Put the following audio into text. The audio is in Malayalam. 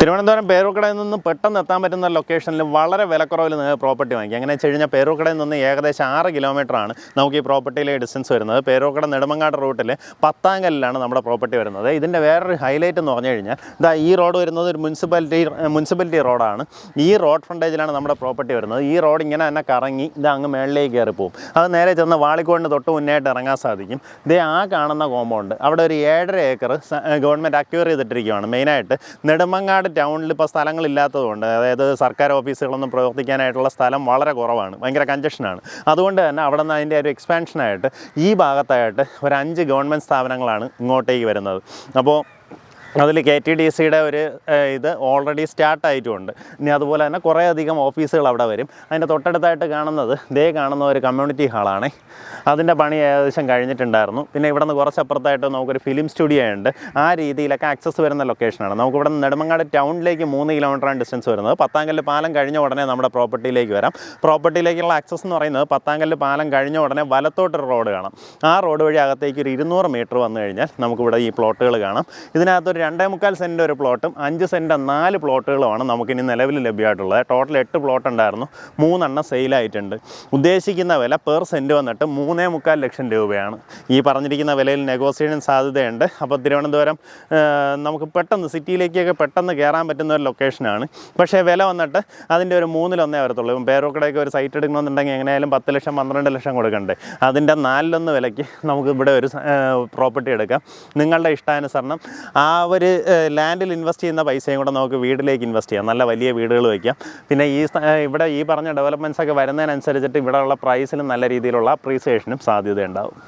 തിരുവനന്തപുരം പേരൂർക്കടയിൽ നിന്ന് പെട്ടെന്ന് എത്താൻ പറ്റുന്ന ലൊക്കേഷനിൽ വളരെ വിലക്കുറവിൽ നിങ്ങൾക്ക് പ്രോപ്പർട്ടി വാങ്ങിക്കാം അങ്ങനെ വെച്ച് കഴിഞ്ഞാൽ പേരൂർക്കടയിൽ നിന്ന് ഏകദേശം ആറ് കിലോമീറ്ററാണ് നമുക്ക് ഈ പ്രോപ്പർട്ടിയിലെ ഡിസ്റ്റൻസ് വരുന്നത്. പേരൂർക്കട നെടുമങ്ങാട് റൂട്ടിൽ പത്താങ്കല്ലിലാണ് നമ്മുടെ പ്രോപ്പർട്ടി വരുന്നത്. ഇതിന്റെ വേറൊരു ഹൈലൈറ്റ് എന്ന് പറഞ്ഞു കഴിഞ്ഞാൽ ഇതാ ഈ റോഡ് വരുന്നത് ഒരു മുനിസിപ്പാലിറ്റി മുനിസിപ്പാലിറ്റി റോഡാണ് ഈ റോഡ് ഫ്രണ്ടേജിലാണ് നമ്മുടെ പ്രോപ്പർട്ടി വരുന്നത്. ഈ റോഡ് ഇങ്ങനെ തന്നെ കറങ്ങി ഇത് അങ്ങ് മേളിലേക്ക് കയറി പോകും അത് നേരെ ചെന്ന് വാളിക്കോടിന് തൊട്ട് മുന്നേറ്റ് ഇറങ്ങാൻ സാധിക്കും. ഇതേ ആ കാണുന്ന കോമ്പൗണ്ട് അവിടെ ഒരു ഏഴര ഏക്കർ ഗവൺമെന്റ് അക്യൂർ ചെയ്തിട്ടിരിക്കുകയാണ് മെയിനായിട്ട് നെടുമങ്ങാട് ടൗണിൽ ഇപ്പോൾ സ്ഥലങ്ങളില്ലാത്തതുകൊണ്ട് അതായത് സർക്കാർ ഓഫീസുകളൊന്നും പ്രവർത്തിക്കാനായിട്ടുള്ള സ്ഥലം വളരെ കുറവാണ് ഭയങ്കര കഞ്ചഷനാണ് അതുകൊണ്ട് തന്നെ അവിടെ നിന്ന് അതിന്റെ ഒരു എക്സ്പാൻഷനായിട്ട് ഈ ഭാഗത്തായിട്ട് ഒരു അഞ്ച് ഗവൺമെന്റ് സ്ഥാപനങ്ങളാണ് ഇങ്ങോട്ടേക്ക് വരുന്നത്. അപ്പോൾ അതിൽ കെ ടി ഡി സിയുടെ ഒരു ഇത് ഓൾറെഡി സ്റ്റാർട്ട് ആയിട്ടുമുണ്ട് ഇനി അതുപോലെ തന്നെ കുറേ അധികം ഓഫീസുകൾ അവിടെ വരും. അതിന്റെ തൊട്ടടുത്തായിട്ട് കാണുന്നത് ദേ കാണുന്ന ഒരു കമ്മ്യൂണിറ്റി ഹാളാണ് അതിന്റെ പണി ഏകദേശം കഴിഞ്ഞിട്ടുണ്ടായിരുന്നു. പിന്നെ ഇവിടെ നിന്ന് കുറച്ചപ്പുറത്തായിട്ട് നമുക്കൊരു ഫിലിം സ്റ്റുഡിയോ ഉണ്ട്. ആ രീതിയിലൊക്കെ ആക്സസ് വരുന്ന ലൊക്കേഷനാണ് നമുക്ക് ഇവിടെ നിന്ന് നെടുമങ്ങാട് ടൗണിലേക്ക് മൂന്ന് കിലോമീറ്ററാണ് ഡിസ്റ്റൻസ് വരുന്നത്. പത്താങ്കല്ല് പാലം കഴിഞ്ഞ ഉടനെ നമ്മുടെ പ്രോപ്പർട്ടിയിലേക്ക് വരാം. പ്രോപ്പർട്ടിയിലേക്കുള്ള ആക്സസ് എന്ന് പറയുന്നത് പത്താങ്കല്ല് പാലം കഴിഞ്ഞ ഉടനെ വലത്തോട്ടൊരു റോഡ് കാണാം. ആ റോഡ് വഴി അകത്തേക്ക് ഒരു ഇരുന്നൂറ് മീറ്റർ വന്നു കഴിഞ്ഞാൽ നമുക്കിവിടെ ഈ പ്ലോട്ടുകൾ കാണാം. ഇതിനകത്തൊരു രണ്ടേ മുക്കാൽ സെന്റ് ഒരു പ്ലോട്ടും അഞ്ച് സെന്റ് നാല് പ്ലോട്ടുകളുമാണ് നമുക്കിനി നിലവിൽ ലഭ്യമായിട്ടുള്ളത്. ടോട്ടൽ എട്ട് പ്ലോട്ട് ഉണ്ടായിരുന്നു. മൂന്നെണ്ണം സെയിലായിട്ടുണ്ട്. ഉദ്ദേശിക്കുന്ന വില പെർ സെന്റ് വന്നിട്ട് മൂന്നേ മുക്കാൽ ലക്ഷം രൂപയാണ്. ഈ പറഞ്ഞിരിക്കുന്ന വിലയിൽ നെഗോസിയേഷൻ സാധ്യതയുണ്ട്. അപ്പോൾ തിരുവനന്തപുരം നമുക്ക് പെട്ടെന്ന് സിറ്റിയിലേക്കൊക്കെ പെട്ടെന്ന് കയറാൻ പറ്റുന്ന ഒരു ലൊക്കേഷനാണ്. പക്ഷേ വില വന്നിട്ട് അതിന്റെ ഒരു മൂന്നിലൊന്നേ വരത്തുള്ളൂ. ഇപ്പം ഒരു സൈറ്റ് എടുക്കണമെന്നുണ്ടെങ്കിൽ എങ്ങനെയായാലും പത്ത് ലക്ഷം പന്ത്രണ്ട് ലക്ഷം കൊടുക്കണ്ടേ. അതിന്റെ നാലിലൊന്ന് വിലയ്ക്ക് നമുക്ക് ഇവിടെ ഒരു പ്രോപ്പർട്ടി എടുക്കാം. നിങ്ങളുടെ ഇഷ്ടാനുസരണം ആ ഒരു ലാൻഡിൽ ഇൻവെസ്റ്റ് ചെയ്യുന്ന പൈസയും കൂടെ നമുക്ക് വീട്ടിലേക്ക് ഇൻവെസ്റ്റ് ചെയ്യാം. നല്ല വലിയ വീടുകൾ വയ്ക്കാം പിന്നെ ഈ ഇവിടെ ഈ പറഞ്ഞ ഡെവലപ്മെന്റ്സ് ഒക്കെ വരുന്നതിനനുസരിച്ചിട്ട് ഇവിടെയുള്ള പ്രൈസിലും നല്ല രീതിയിലുള്ള അപ്രീസിയേഷനും സാധ്യതയുണ്ടാവും.